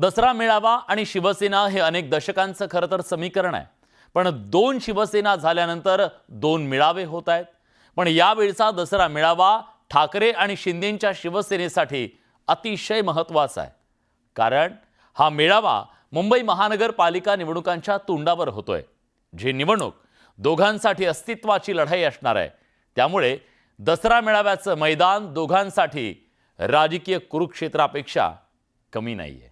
दसरा मेळावा आणि शिवसेना हे अनेक दशकांचं खरं तर समीकरण आहे. पण दोन शिवसेना झाल्यानंतर दोन मेळावे होत आहेत. पण यावेळचा दसरा मेळावा ठाकरे आणि शिंदेंच्या शिवसेनेसाठी अतिशय महत्त्वाचा आहे. कारण हा मेळावा मुंबई महानगरपालिका निवडणुकांच्या तोंडावर होतोय. जी निवडणूक दोघांसाठी अस्तित्वाची लढाई असणार आहे. त्यामुळे दसरा मेळाव्याचं मैदान दोघांसाठी राजकीय कुरुक्षेत्रापेक्षा कमी नाही आहे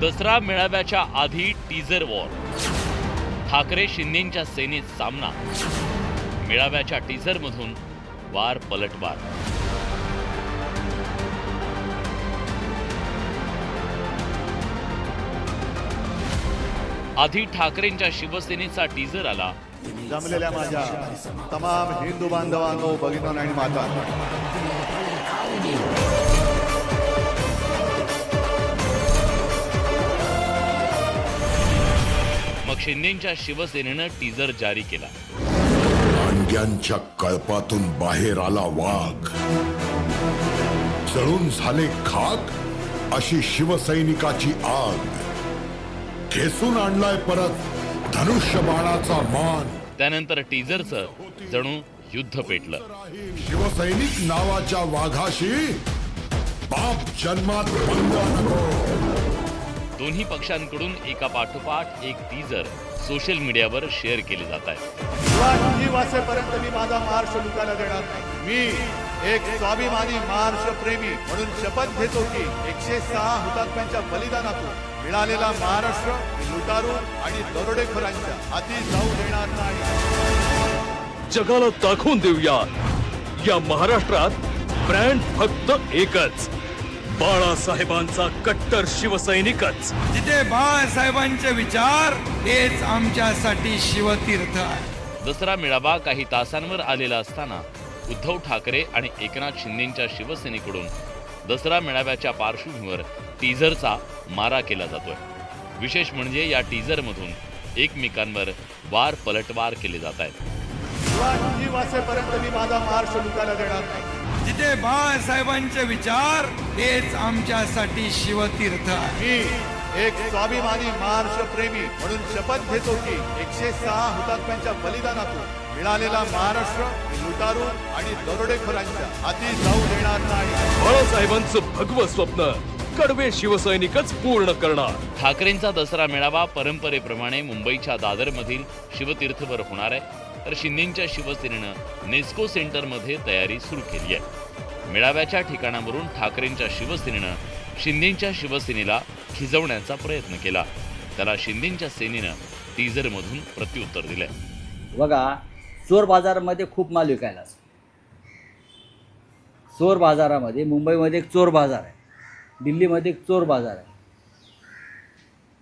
दसरा मेळाव्याच्या आधी टीझर वॉर ठाकरे शिंदेच्या सेनेत सामना. मेळाव्याच्या टीझरमधून वार पलटवार. आधी ठाकरेंच्या शिवसेनेचा टीझर आला. जमलेल्या माझ्या तमाम हिंदू बांधवांनो भगिनी आणि माता मग शिंदेच्या शिवसेनेनं टीझर जारी केला. अंड्यांच्या कळपातून बाहेर आला वाघ. जळून झाले खाक अशी शिवसैनिकाची आग. ठेसून आणलाय परत धनुष्यबाणाचा मान. त्यानंतर टीझरचं जणू युद्ध पेटलं. शिवसैनिक नावाच्या वाघाशी बाप जन्मात नको. दोन्ही पक्षांकडून एका पाठोपाठ एक टीझर सोशल मीडियावर शेअर केले जात आहे. वासेपर्यंत मी माझा महाराष्ट्र लुटायला देणार नाही. मी एक स्वाभिमानी महाराष्ट्र प्रेमी म्हणून शपथ घेतो की एकशे सहा हुतात्म्यांच्या बलिदानातून मिळालेला महाराष्ट्र लुटारू आणि दरोडेखोरांच्या हाती जाऊ देणार नाही. जगाला दाखवून देऊया. या महाराष्ट्रात ब्रँड फक्त एकच. बाळासाहेबांचा कट्टर शिवसैनिकच. जिथे बाळासाहेबांचे विचार तेच आमच्यासाठी शिवतीर्थ आहे. दसरा मेळावा काही तासांवर आलेला असताना उद्धव ठाकरे आणि एकनाथ शिंदेच्या शिवसेनेकडून दसरा मेळाव्याच्या पार्श्वभूमीवर टीझरचा मारा केला जातोय. विशेष म्हणजे या टीझरमधून एकमेकांवर वार पलटवार केले जात आहेत. माझा महाराष्ट्र लुटायला देणार नाही. जिथे बाळासाहेबांचे विचार तेच आमच्यासाठी शिवतीर्थ आहे. मी एक स्वाभिमानी महाराष्ट्र प्रेमी म्हणून शपथ घेतो की एकशे सहा हुतात्म्यांच्या बलिदानातून मिळालेला महाराष्ट्र लुटारू आणि दरोडेखोरांच्या हाती जाऊ देणार नाही. बाळासाहेबांचं भगवं स्वप्न कडवे शिवसैनिकच पूर्ण करणार. ठाकरेंचा दसरा मेळावा परंपरेप्रमाणे मुंबईच्या दादरमधील शिवतीर्थवर होणार आहे. तर शिंदेच्या शिवसेनेनं नेस्को सेंटरमध्ये तयारी सुरू केली आहे. मेळाव्याच्या ठिकाणावरून ठाकरेंच्या शिवसेनेनं शिंदेच्या शिवसेनेला खिजवण्याचा प्रयत्न केला. त्याला शिंदेच्या सेनेनं टीझरमधून प्रत्युत्तर दिलंय. बघा चोर बाजारामध्ये खूप माल विकायला असतो चोर बाजारामध्ये मुंबईमध्ये एक चोर बाजार आहे. दिल्लीमध्ये एक चोर बाजार आहे.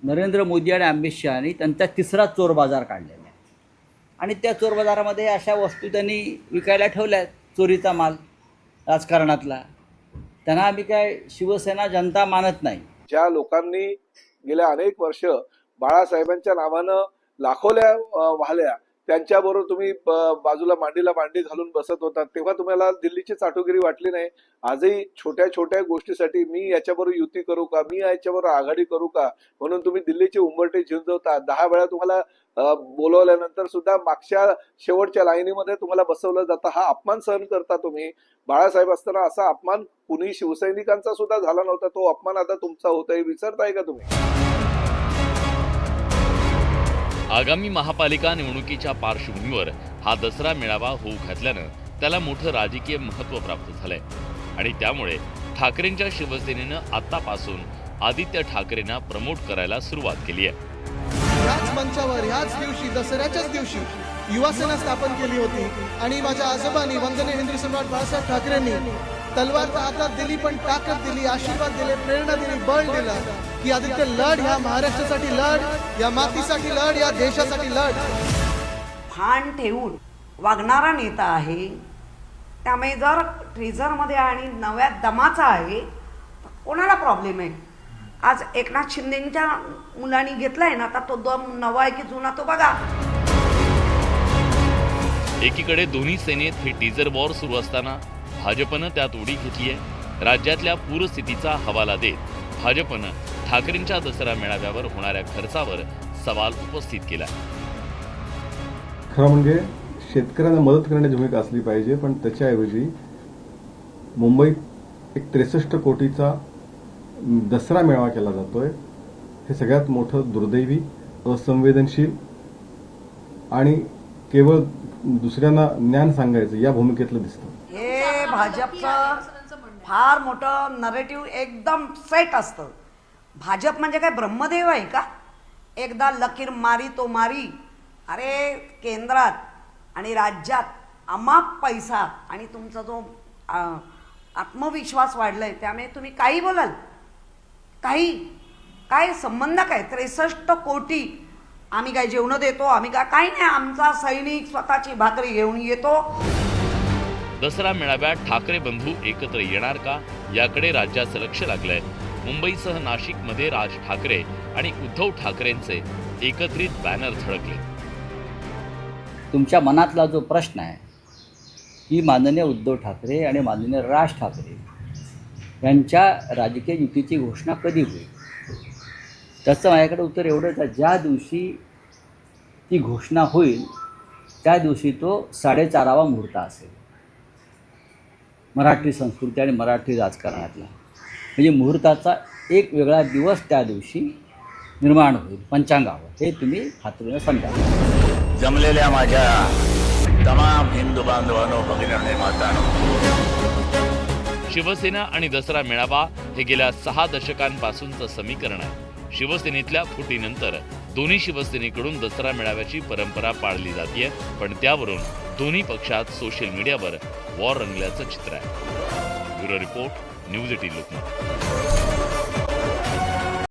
नरेंद्र मोदी आणि अमित शहानी त्यांचा तिसरा चोर बाजार काढलेला आणि त्या चोर बाजारामध्ये अशा वस्तू त्यांनी विकायला ठेवल्या आहेत चोरीचा माल राजकारणातला. त्यांना आम्ही काय शिवसेना जनता मानत नाही. ज्या लोकांनी गेल्या अनेक वर्ष बाळासाहेबांच्या नावानं लाखोल्या वाहल्या त्यांच्याबरोबर तुम्ही बाजूला मांडीला मांडी घालून बसत होता तेव्हा तुम्हाला दिल्लीची चाटुगिरी वाटली नाही. आजही छोट्या छोट्या गोष्टीसाठी मी याच्याबरोबर युती करू का? मी याच्याबरोबर आघाडी करू का? म्हणून तुम्ही दिल्लीचे उंबरटे झिंजवता. दहा वेळा तुम्हाला बोलवल्यानंतर सुद्धा मागच्या शेवटच्या लाईनीमध्ये तुम्हाला बसवलं जातं. हा अपमान सहन करता तुम्ही. बाळासाहेब असताना असा अपमान कुणी शिवसैनिकांचा सुद्धा झाला नव्हता. तो अपमान आता तुमचा होतोय. विसरताय का तुम्ही? आगामी महापालिका निवडणुकीच्या पार्श्वभूमीवर हा दसरा मेळावा होऊ घातल्यानं त्याला मोठं राजकीय महत्त्व प्राप्त झालंय. आणि त्यामुळे ठाकरेंच्या शिवसेनेनं आतापासून आदित्य ठाकरेंना प्रमोट करायला सुरुवात केली आहे. ह्याच मंचावर ह्याच दिवशी दसऱ्याच्याच दिवशी युवासेना स्थापन केली होती. आणि माझ्या आजोबांनी वंदने हिंदू सम्राट बाळासाहेब ठाकरेंनी तलवार तर हातात दिली पण ताकद दिली आशीर्वाद दिले प्रेरणा दिली बळ दिलं. की आदित्य लढ ह्या महाराष्ट्रासाठी लढ या मातीसाठी लढ या देशासाठी लढ. भान ठेवून वागणारा नेता आहे. त्यामुळे जर ट्रेझरमध्ये आणि नव्या दमाचा आहे तर कोणाला प्रॉब्लेम आहे? आज एकनाथ शिंदेच्या मुलांनी घेतलाय ना आता तो दम नवा आहे की जुना तो बघा. एकीकडे दोन्ही सेनेत हे टीजर वॉर सुरू असताना भाजपनं त्यात उडी घेतली आहे राज्यातल्या पूरस्थितीचा हवाला देत भाजपनं ठाकरेंच्या दसरा मेळाव्यावर होणाऱ्या खर्चावर सवाल उपस्थित केला. खरं म्हणजे शेतकऱ्यांना मदत करण्याची भूमिका असली पाहिजे पण त्याच्याऐवजी मुंबईत एक त्रेसष्ट कोटीचा दसरा मेळावा केला जातोय. हे सगळ्यात मोठं दुर्दैवी असंवेदनशील आणि केवळ दुसऱ्यांना ज्ञान सांगायचं या भूमिकेतलं दिसतं. हे भाजपचं फार मोठं नरेटिव्ह एकदम सेट असतं. भाजप म्हणजे काय? ब्रह्मदेव आहे का? एकदा लकीर मारी तो मारी. अरे केंद्रात आणि राज्यात अमाप पैसा आणि तुमचा जो आत्मविश्वास वाढला आहे त्यामुळे तुम्ही काही बोलाल? काही? काय संबंध काय? त्रेसष्ट कोटी आम्ही काय जेवणं देतो? आम्ही काय काही नाही. आमचा सैनिक स्वतःची भाकरी घेऊन येतो. दसरा मेळाव्यात ठाकरे बंधू एकत्र येणार का? याकडे राज्याचं लक्ष लागलंय. मुंबईसह नाशिकमध्ये राज ठाकरे आणि उद्धव ठाकरेंचे एकत्रित बॅनर झळकले. तुमच्या मनातला जो प्रश्न आहे की माननीय उद्धव ठाकरे आणि माननीय राज ठाकरे यांच्या राजकीय युतीची घोषणा कधी होईल? त्याचं माझ्याकडे उत्तर एवढंच आहे ज्या दिवशी ती घोषणा होईल त्या दिवशी तो साडेचारावा मुहूर्त असेल. मराठी संस्कृती आणि मराठी राजकारणातला. म्हणजे मुहूर्ताचा एक वेगळा दिवस त्या दिवशी निर्माण होईल पंचांगावर. हे तुम्ही खात्रीनं समजा. जमलेल्या माझ्या तमाम हिंदू बांधवांनो भगिनी मातानो. शिवसेना आणि दसरा मेळावा हे गेल्या सहा दशकांपासूनचं समीकरण आहे. शिवसेनेतल्या फुटीनंतर दोन्ही शिवसेनेकडून दसरा मेळाव्याची परंपरा पाळली जाते पण त्यावरून दोन्ही पक्षात सोशल मीडियावर वॉर रंगल्याचं चित्र आहे. Bureau report news eighteen Lokmat.